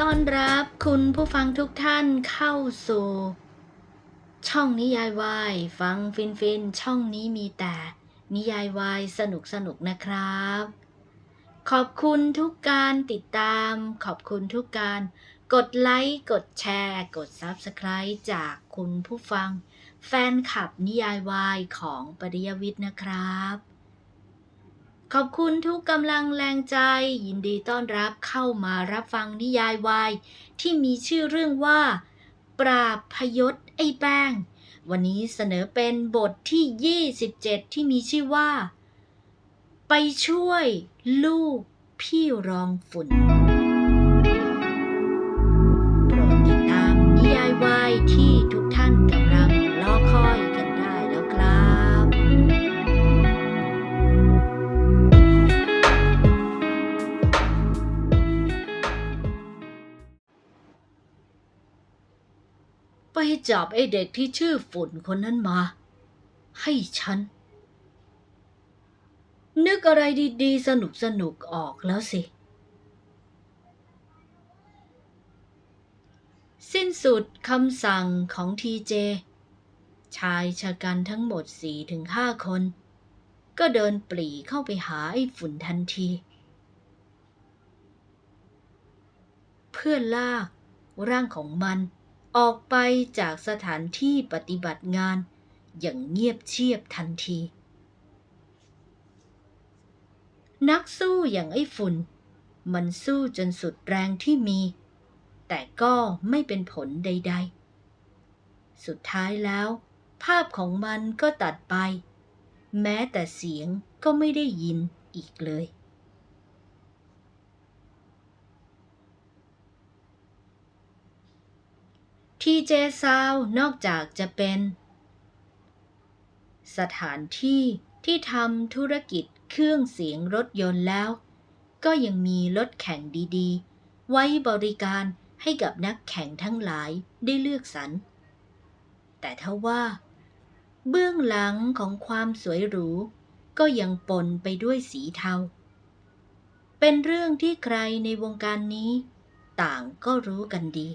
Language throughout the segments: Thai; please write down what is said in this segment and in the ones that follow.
ต้อนรับคุณผู้ฟังทุกท่านเข้าสู่ ช่องนิยายวายฟังฟินฟินช่องนี้มีแต่นิยายวายสนุกสนุกนะครับ ขอบคุณทุกการติดตาม ขอบคุณทุกการกดไลค์ กดแชร์ กด Subscribe จากคุณผู้ฟัง แฟนคลับนิยายวายของปริยวิทย์นะครับ ขอบคุณทุกกำลังแรงใจ ยินดีต้อนรับเข้ามารับฟังนิยายวาย ที่มีชื่อเรื่องว่า ปราบพยศไอ้แป้ง วันนี้เสนอเป็นบทที่ 27 ที่มีชื่อว่า ไปช่วยลูกพี่รองฝุ่นโปรดติดตามนิยายวายที่ทุกท่านกำลัง จับไอ้เด็กที่ชื่อฝุ่นคนนั้นมา ให้ฉัน นึกอะไรดีๆ สนุกสนุกๆออกแล้วสิ สิ้นสุดคำสั่งของทีเจ ชายชะกันทั้งหมดสี่ถึงห้าคน ก็เดินปรีเข้าไปหาไอ้ฝุ่นทันทีเพื่อลากร่างของมัน ออกไปจากสถานที่ปฏิบัติงาน อย่างเงียบเชียบทันที นักสู้อย่างไอ้ฝุ่น มันสู้จนสุดแรงที่มี แต่ก็ไม่เป็นผลใด ๆ สุดท้ายแล้ว ภาพของมันก็ตัดไป แม้แต่เสียงก็ไม่ได้ยินอีกเลย ทีเจซาวนอกจากจะเป็น สถานที่ที่ทำธุรกิจเครื่องเสียงรถยนต์แล้ว ก็ยังมีรถแข่งดีๆ ไว้บริการให้กับนักแข่งทั้งหลายได้เลือกสรร แต่ถ้าว่า เบื้องหลังของความสวยหรู ก็ยังปนไปด้วยสีเทา เป็นเรื่องที่ใครในวงการนี้ ต่างก็รู้กันดี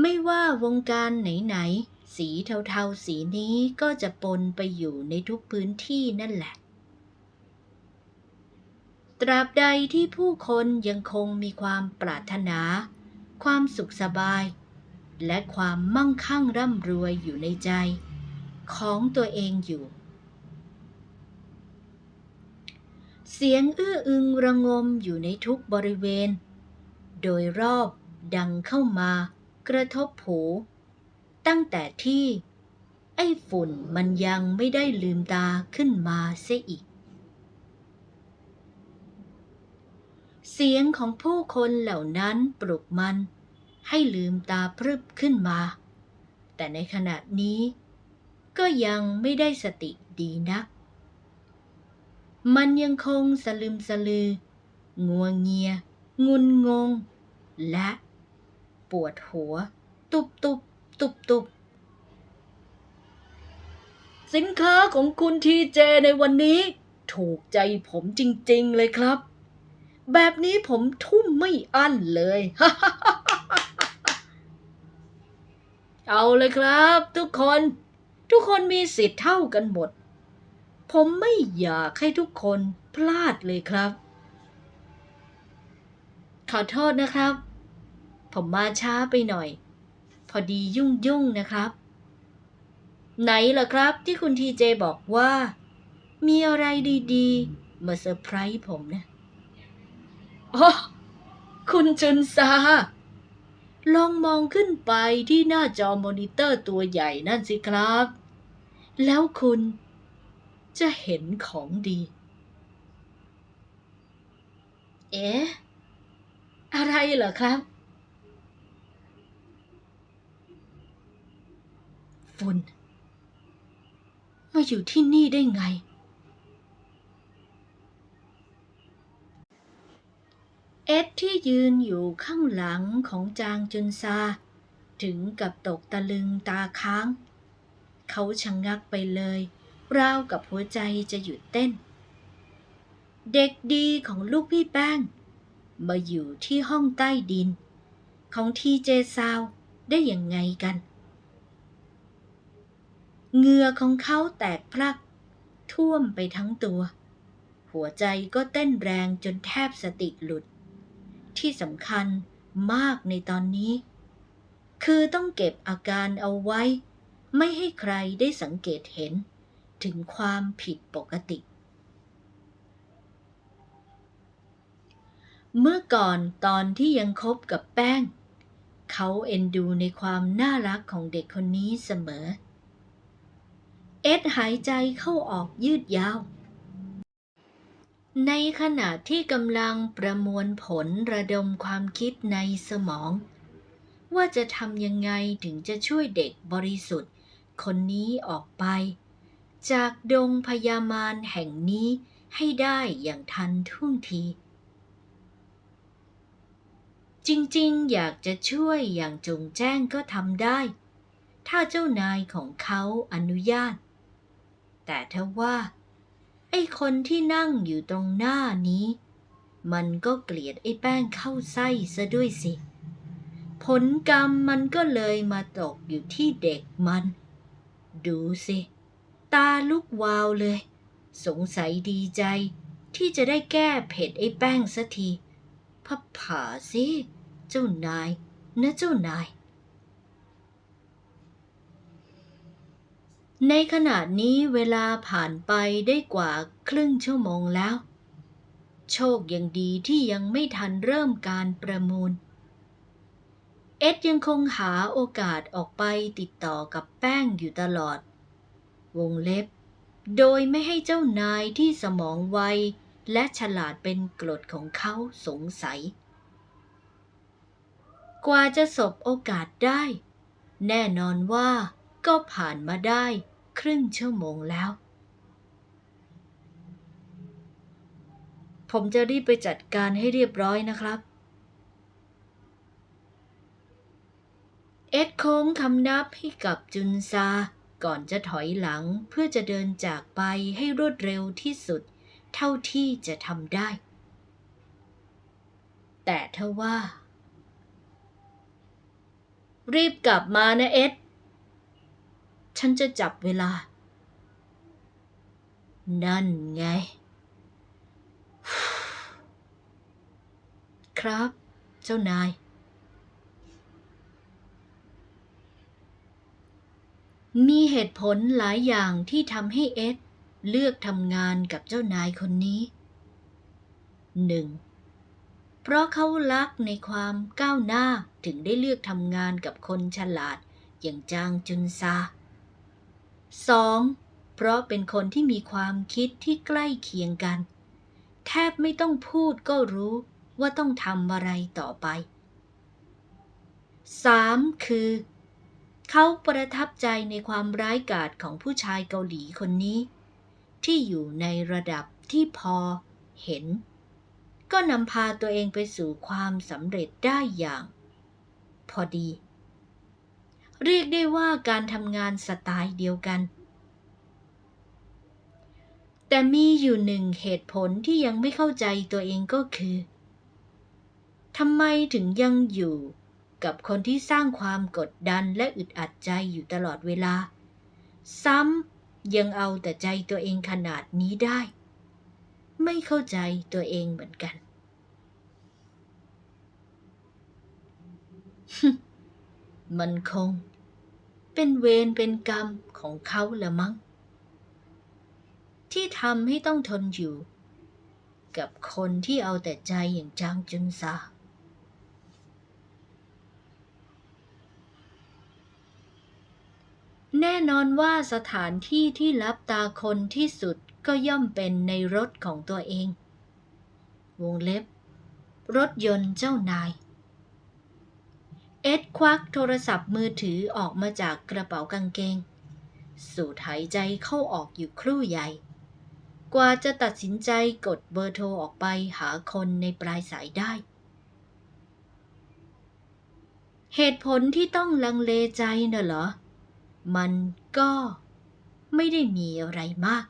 ไม่ว่าวงการไหนๆ สีเทาๆ สีนี้ก็จะปนไปอยู่ในทุกพื้นที่นั่นแหละ ตราบใดที่ผู้คนยังคงมีความปรารถนา ความสุขสบาย และความมั่งคั่งร่ำรวยอยู่ในใจ ของตัวเองอยู่ เสียงอื้ออึงระงมอยู่ในทุกบริเวณ โดยรอบดังเข้ามา กระทบหู ตั้งแต่ที่ ไอ้ฝุ่นมันยังไม่ได้ลืมตาขึ้นมาเสียอีก เสียงของผู้คนเหล่านั้นปลุกมัน ให้ลืมตาพรึบขึ้นมา แต่ในขณะนี้ก็ยังไม่ได้สติดีนัก มันยังคงสลึมสลือ งัวเงีย งุนงง และ ปวดหัว ตุบตุบตุบตุบสินค้าของคุณทีเจในวันนี้ ถูกใจผมจริง ๆ เลยครับ แบบนี้ผมทุ่มไม่อั้นเลย เอาเลยครับ ทุกคน ทุกคนมีสิทธิ์เท่ากันหมด ผมไม่อยากให้ทุกคนพลาดเลยครับ ขอโทษนะครับ ผมมาช้าไปหน่อย พอดียุ่งยุ่งๆนะครับ ไหนล่ะครับที่คุณทีเจบอกว่า มีอะไรดีๆ มาเซอร์ไพรส์ผมนะอ๋อคุณจุนซา ลองมองขึ้นไปที่หน้าจอมอนิเตอร์ตัวใหญ่นั่นสิครับ แล้วคุณจะเห็นของดี เอ๊ะ อะไรเหรอครับ ฝุ่น มาอยู่ที่นี่ได้ไง เอ็ดที่ยืนอยู่ข้างหลังของจางจุนซา ถึงกับตกตะลึงตาค้าง เขาชะงงักไปเลยราวกับหัวใจจะหยุดเต้น เด็กดีของลูกพี่แป้ง มาอยู่ที่ห้องใต้ดิน ของทีเจซาวได้ยังไงกัน เหงื่อของเขาแตกพลัก ท่วมไปทั้งตัว หัวใจก็เต้นแรงจนแทบสติหลุด ที่สำคัญมากในตอนนี้ คือต้องเก็บอาการเอาไว้ ไม่ให้ใครได้สังเกตเห็น ถึงความผิดปกติ เมื่อก่อนตอนที่ยังคบกับแป้ง เขาเอ็นดูในความน่ารักของเด็กคนนี้เสมอเเอ็ดหายใจเข้าออกยืดยาว ในขณะที่กำลังประมวลผลระดมความคิดในสมอง ว่าจะทำยังไงถึงจะช่วยเด็กบริสุทธิ์ คนนี้ออกไป จากดงพยามารแห่งนี้ให้ได้อย่างทันท่วงที จริงๆ อยากจะช่วยอย่างจงแจ้งก็ทำได้ถ้าเจ้านายของเขาอนุญาต แต่ถ้าว่า ไอ้คนที่นั่งอยู่ตรงหน้านี้ มันก็เกลียดไอ้แป้งเข้าไส้ซะด้วยสิ ผลกรรมมันก็เลยมาตกอยู่ที่เด็กมัน ดูสิ ตาลุกวาวเลย สงสัยดีใจ ที่จะได้แก้เผ็ดไอ้แป้งสักทีพับผาสิ เจ้านาย นะเจ้านาย ในขณะนี้เวลาผ่านไปได้กว่าครึ่งชั่วโมงแล้ว โชคยังดีที่ยังไม่ทันเริ่มการประมูล เอ็ดยังคงหาโอกาสออกไปติดต่อกับแป้งอยู่ตลอด วงเล็บ โดยไม่ให้เจ้านายที่สมองไวและฉลาดเป็นกรดของเขาสงสัย กว่าจะสบโอกาสได้ แน่นอนว่าก็ผ่านมาได้ ครึ่งชั่วโมงแล้ว ผมจะรีบไปจัดการให้เรียบร้อยนะครับ เอ็ดโค้งคำนับให้กับจุนซา ก่อนจะถอยหลังเพื่อจะเดินจากไปให้รวดเร็วที่สุด เท่าที่จะทำได้ แต่ถ้าว่า รีบกลับมานะเอ็ด ฉันจะจับเวลา นั่นไง ครับ เจ้านาย มีเหตุผลหลายอย่างที่ทำให้เอ็ดเลือกทำงานกับเจ้านายคนนี้หนึ่งเพราะเขารักในความก้าวหน้าถึงได้เลือกทำงานกับคนฉลาดอย่างจางจุนซา สองเพราะเป็นคนที่มีความคิดที่ใกล้เคียงกัน แทบไม่ต้องพูดก็รู้ว่าต้องทำอะไรต่อไปสามคือ เขาประทับใจในความร้ายกาจของผู้ชายเกาหลีคนนี้ ที่อยู่ในระดับที่พอเห็น ก็นำพาตัวเองไปสู่ความสำเร็จได้อย่าง พอดี เรียกได้ว่าการทำงานสไตล์เดียวกัน แต่มีอยู่หนึ่งเหตุผลที่ยังไม่เข้าใจตัวเองก็คือทำไมถึงยังอยู่กับคนที่สร้างความกดดันและอึดอัดใจอยู่ตลอดเวลา ซ้ำยังเอาแต่ใจตัวเองขนาดนี้ได้ ไม่เข้าใจตัวเองเหมือนกัน มันคง เป็นเวรเป็นกรรมของเขาละมั้ง ที่ทำให้ต้องทนอยู่ กับคนที่เอาแต่ใจอย่างจางจุนซาแน่นอนว่าสถานที่ที่ลับตาคนที่สุดก็ย่อมเป็นในรถของตัวเอง วงเล็บ รถยนต์เจ้านาย เอ็ดควักโทรศัพท์มือถือออกมาจากกระเป๋ากางเกง สูดหายใจเข้าออกอยู่ครู่ใหญ่ กว่าจะตัดสินใจกดเบอร์โทรออกไปหาคนในปลายสายได้ เหตุผลที่ต้องลังเลใจน่ะเหรอ มันก็ไม่ได้มีอะไรมาก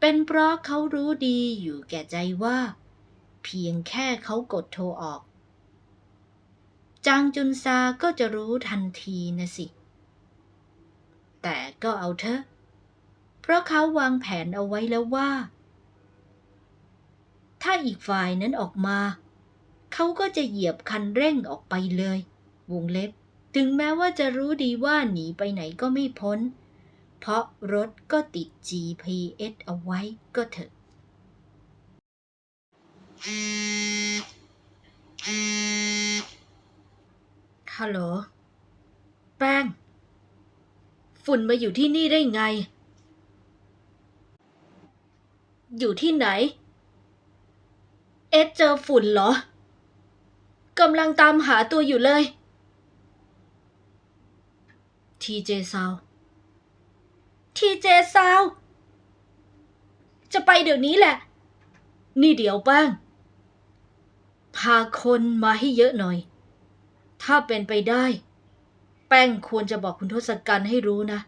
เป็นเพราะเขารู้ดีอยู่แก่ใจว่า เพียงแค่เขากดโทรออก จางจุนซาก็จะรู้ทันทีนะสิ แต่ก็เอาเถอะ เพราะเขาวางแผนเอาไว้แล้วว่า ถ้าอีกฝ่ายนั้นออกมา เขาก็จะเหยียบคันเร่งออกไปเลย วงเล็บ ถึงแม้ว่าจะรู้ดีว่าหนีไปไหนก็ไม่พ้น เพราะรถก็ติด GPS เอาไว้ก็เถอะ ฮัลโหล แป้ง ฝุ่นมาอยู่ที่นี่ได้ไง อยู่ที่ไหน เอสเจอฝุ่นเหรอกำลังตามหาตัวอยู่เลย ทีเจซาว ทีเจซาว จะไปเดี๋ยวนี้แหละ นี่เดี๋ยวแป้ง พาคนมาให้เยอะหน่อย ถ้าเป็นไปได้ แป้งควรจะบอกคุณทศกัณฐ์ให้รู้นะ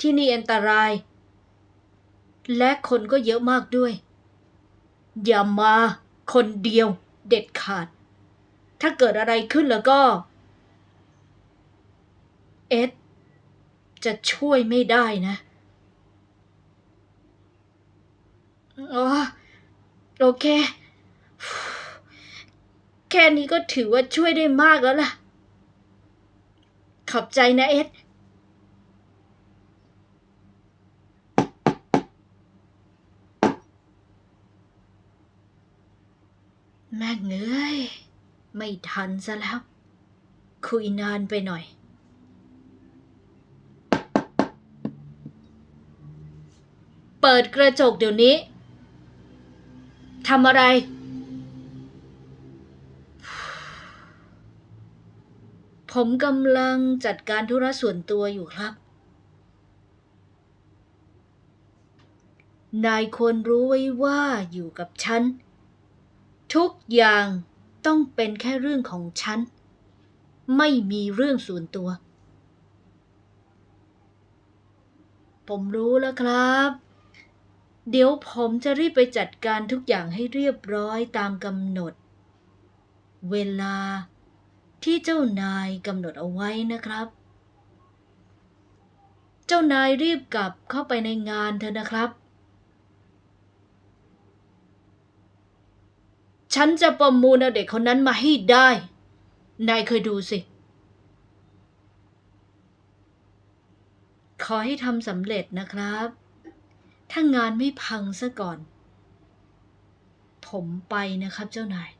ที่นี่อันตราย และคนก็เยอะมากด้วย อย่ามาคนเดียวเด็ดขาด ถ้าเกิดอะไรขึ้นแล้วก็ เอ็ดจะช่วยไม่ได้นะอ๋อโอเค แค่นี้ก็ถือว่าช่วยได้มากแล้วล่ะ ขอบใจนะเอ็ด แม่เอ้ยไม่ทันซะแล้ว คุยนานไปหน่อย เปิดกระจกเดี๋ยวนี้ทำอะไร ผมกำลังจัดการธุระส่วนตัวอยู่ครับ นายควรรู้ไว้ว่าอยู่กับฉัน ทุกอย่างต้องเป็นแค่เรื่องของฉัน ไม่มีเรื่องส่วนตัว ผมรู้แล้วครับ เดี๋ยวผมจะรีบไปจัดการทุกอย่างให้เรียบร้อยตามกำหนด เวลา ที่เจ้านายกำหนดเอาไว้นะครับ เจ้านายรีบกลับเข้าไปในงานเถอะนะครับ ฉันจะประมูลเอาเด็กคนนั้นมาให้ได้ นายเคยดูสิ ขอให้ทำสำเร็จนะครับ ถ้างานไม่พังซะก่อน ผมไปนะครับเจ้านาย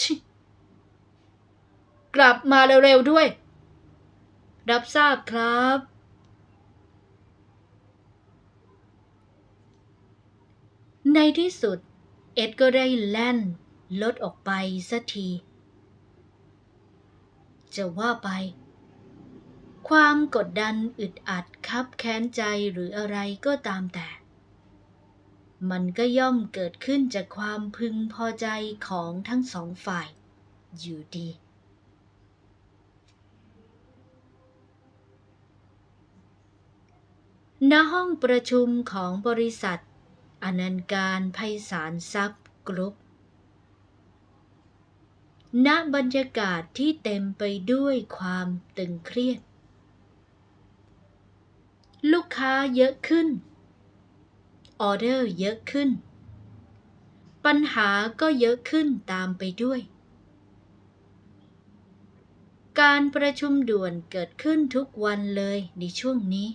ชิ กลับมาเร็วๆด้วย รับทราบครับ ในที่สุด เอ็ดก็ได้แล่นลดออกไปสักที จะว่าไป ความกดดันอึดอัดคับแค้นใจหรืออะไรก็ตามแต่ มันก็ย่อมเกิดขึ้นจากความพึงพอใจของทั้งสองฝ่ายอยู่ดี ณห้องประชุมของบริษัท อนันการไพศาลทรัพย์กรุ๊ปณบรรยากาศที่เต็มไปด้วยความตึงเครียด ลูกค้าเยอะขึ้น ออเดอร์เยอะขึ้น ปัญหาก็เยอะขึ้นตามไปด้วย การประชุมด่วนเกิดขึ้นทุกวันเลยในช่วงนี้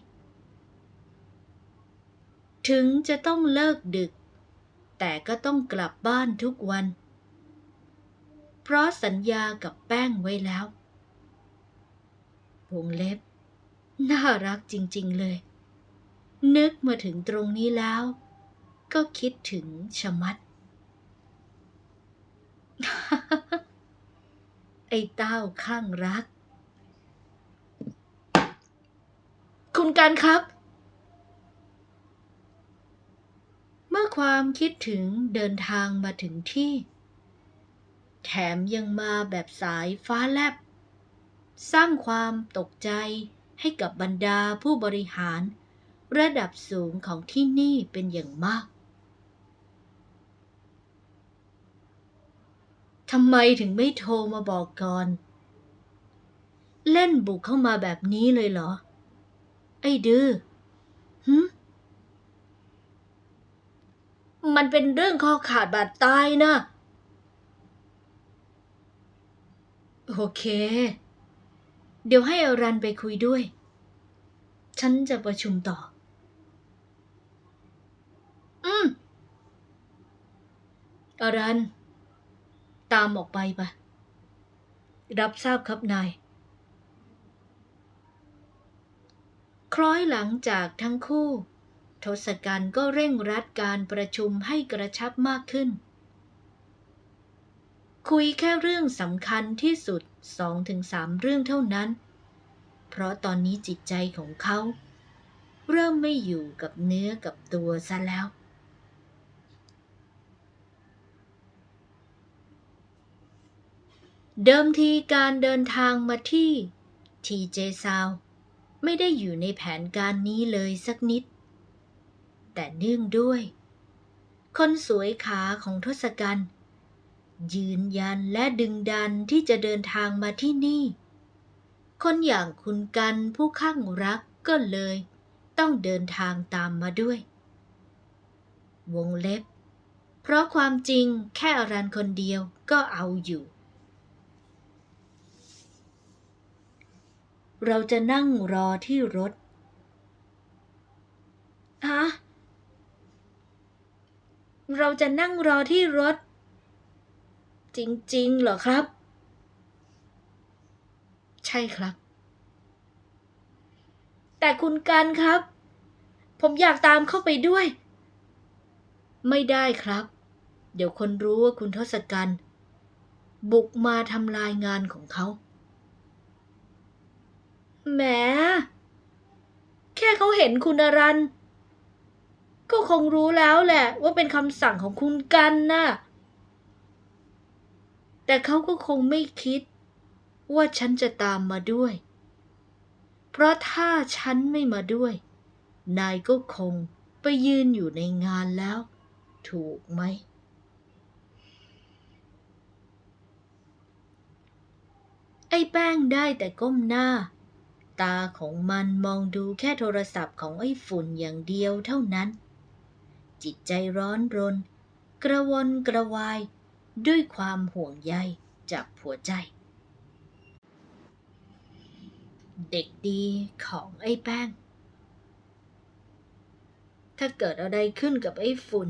ถึงจะต้องเลิกดึก แต่ก็ต้องกลับบ้านทุกวัน เพราะสัญญากับแป้งไว้แล้ววงเล็บ น่ารักจริง ๆเลย นึกมาถึงตรงนี้แล้ว ก็คิดถึงชะมัด ไอ้เต้าข้างรัก คุณการครับ เมื่อ ความคิดถึงเดินทางมาถึงที่ แถมยังมาแบบสายฟ้าแลบ สร้างความตกใจให้กับบรรดาผู้บริหาร ระดับสูงของที่นี่เป็นอย่างมากทำไมถึงไม่โทรมาบอกก่อน เล่นบุกเข้ามาแบบนี้เลยเหรอ ไอ้ดื้อหึ มันเป็นเรื่องคอขาดบาดตายนะ โอเค เดี๋ยวให้อรันไปคุยด้วย ฉันจะประชุมต่อ อืม อรัน ตามออกไปปะรับทราบครับนายคล้อยหลังจากทั้งคู่ ทศกัณฐ์ก็เร่งรัดการประชุมให้กระชับมากขึ้น คุยแค่เรื่องสำคัญที่สุดสองถึงสามเรื่องเท่านั้น เพราะตอนนี้จิตใจของเขา เริ่มไม่อยู่กับเนื้อกับตัวซะแล้วเดิมทีการเดินทางมาที่ทีเจซาวไม่ได้อยู่ในแผนการนี้เลยสักนิด แต่เนื่องด้วย คนสวยขาของทศกัณฐ์ยืนยันและดึงดันที่จะเดินทางมาที่นี่ คนอย่างคุณกันผู้ข้างรักก็เลย ต้องเดินทางตามมาด้วย วงเล็บ เพราะความจริงแค่อรันคนเดียวก็เอาอยู่ เราจะนั่งรอที่รถฮะ เราจะนั่งรอที่รถ จริงๆ เหรอครับ ใช่ครับ แต่คุณกันครับ ผมอยากตามเข้าไปด้วย ไม่ได้ครับ เดี๋ยวคนรู้ว่าคุณทศกัณฐ์บุกมาทำลายงานของเขาแหม แค่เขาเห็นคุณอรัน ก็คงรู้แล้วแหละ ว่าเป็นคำสั่งของคุณกันน่ะ แต่เขาก็คงไม่คิด ว่าฉันจะตามมาด้วย เพราะถ้าฉันไม่มาด้วย นายก็คงไปยืนอยู่ในงานแล้ว ถูกไหม ไอ้แป้งได้แต่ก้มหน้า ตาของมันมองดูแค่โทรศัพท์ของไอ้ฝุ่นอย่างเดียวเท่านั้น จิตใจร้อนรน กระวนกระวาย ด้วยความห่วงใยจากหัวใจ เด็กดีของไอ้แป้ง ถ้าเกิดอะไรขึ้นกับไอ้ฝุ่น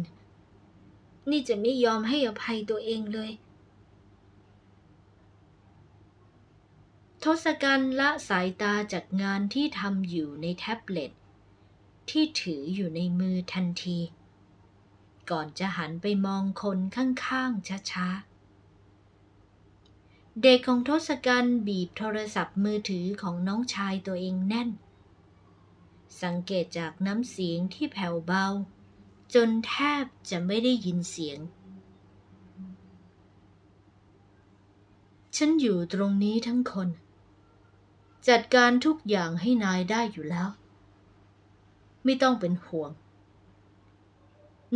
นี่จะไม่ยอมให้อภัยตัวเองเลย ทศกัณฐ์ละสายตาจากงานที่ทำอยู่ในแท็บเล็ตที่ถืออยู่ในมือทันที ก่อนจะหันไปมองคนข้างๆช้าๆ เด็กของทศกัณฐ์บีบโทรศัพท์มือถือของน้องชายตัวเองแน่น สังเกตจากน้ำเสียงที่แผ่วเบา จนแทบจะไม่ได้ยินเสียง ฉันอยู่ตรงนี้ทั้งคน จัดการทุกอย่างให้นายได้อยู่แล้ว ไม่ต้องเป็นห่วง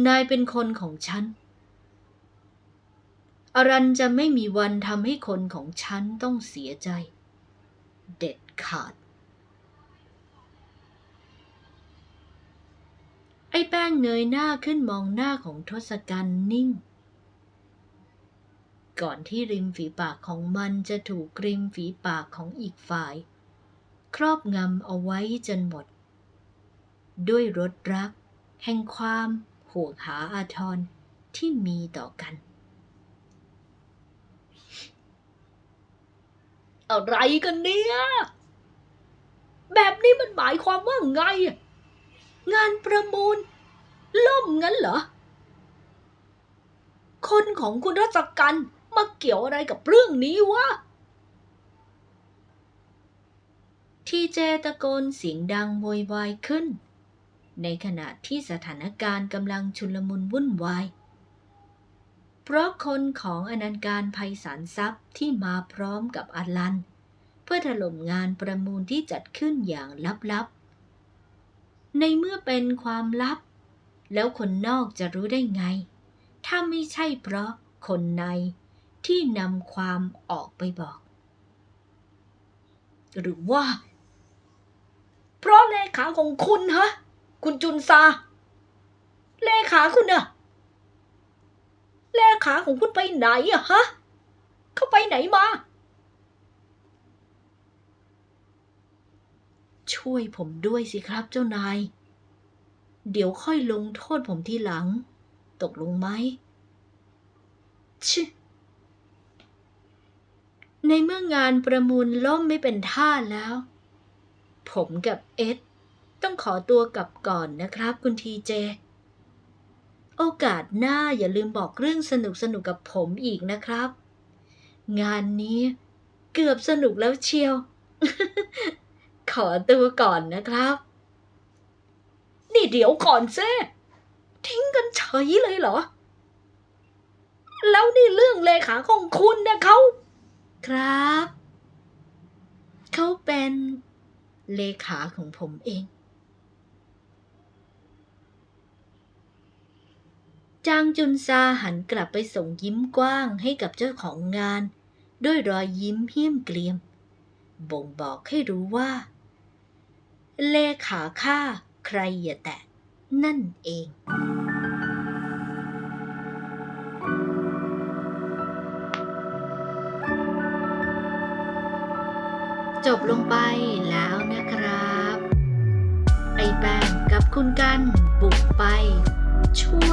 นายเป็นคนของฉัน อรันจะไม่มีวันทำให้คนของฉันต้องเสียใจ เด็ดขาด ไอ้แป้งเงยหน้าขึ้นมองหน้าของทศกัณฐ์นิ่ง ก่อนที่ริมฝีปากของมันจะถูกริมฝีปากของอีกฝ่าย ครอบงำเอาไว้จนหมด ด้วยรสรัก แห่งความ ห่วงหาอาทรที่มีต่อกัน อะไรกันเนี่ย แบบนี้มันหมายความว่าไง งานประมูล ล่มงั้นเหรอ คนของคุณรัชกันมาเกี่ยวอะไรกับเรื่องนี้วะทีเจตะโกนเสียงดังโวยวายขึ้น ในขณะที่สถานการณ์กำลังชุลมุนวุ่นวาย เพราะคนของอนันการภัยสารทรัพย์ที่มาพร้อมกับอลัน เพื่อถล่มงานประมูลที่จัดขึ้นอย่างลับๆ ในเมื่อเป็นความลับ แล้วคนนอกจะรู้ได้ไง ถ้าไม่ใช่เพราะคนในที่นำความออกไปบอก หรือว่า เพราะเลขาของคุณฮะ คุณจุนซา เลขาคุณอะเลขาของคุณไปไหนอะฮะ เขาไปไหนมา ช่วยผมด้วยสิครับเจ้านาย เดี๋ยวค่อยลงโทษผมทีหลัง ตกลงไหมชิในเมื่องานประมูลล่มไม่เป็นท่าแล้ว ผมกับเอ็ด ต้องขอตัวกลับก่อนนะครับคุณทีเจ โอกาสหน้าอย่าลืมบอกเรื่องสนุกสนุกกับผมอีกนะครับ งานนี้เกือบสนุกแล้วเชียว ขอตัวก่อนนะครับ นี่เดี๋ยวก่อนเซ่ทิ้งกันเฉยเลยเหรอ แล้วนี่เรื่องเลขาของคุณนะเขา ครับ เขาเป็นเลขาของผมเอง จางจุนซาหันกลับไปส่งยิ้มกว้างให้กับเจ้าของงาน ด้วยรอยยิ้มเหี้ยมเกรียม บ่งบอกให้รู้ว่า เลขาข้าใครอย่าแตะนั่นเองจบลงไปแล้วนะครับ ไอแป้งกับคุณกันบุกไปช่วย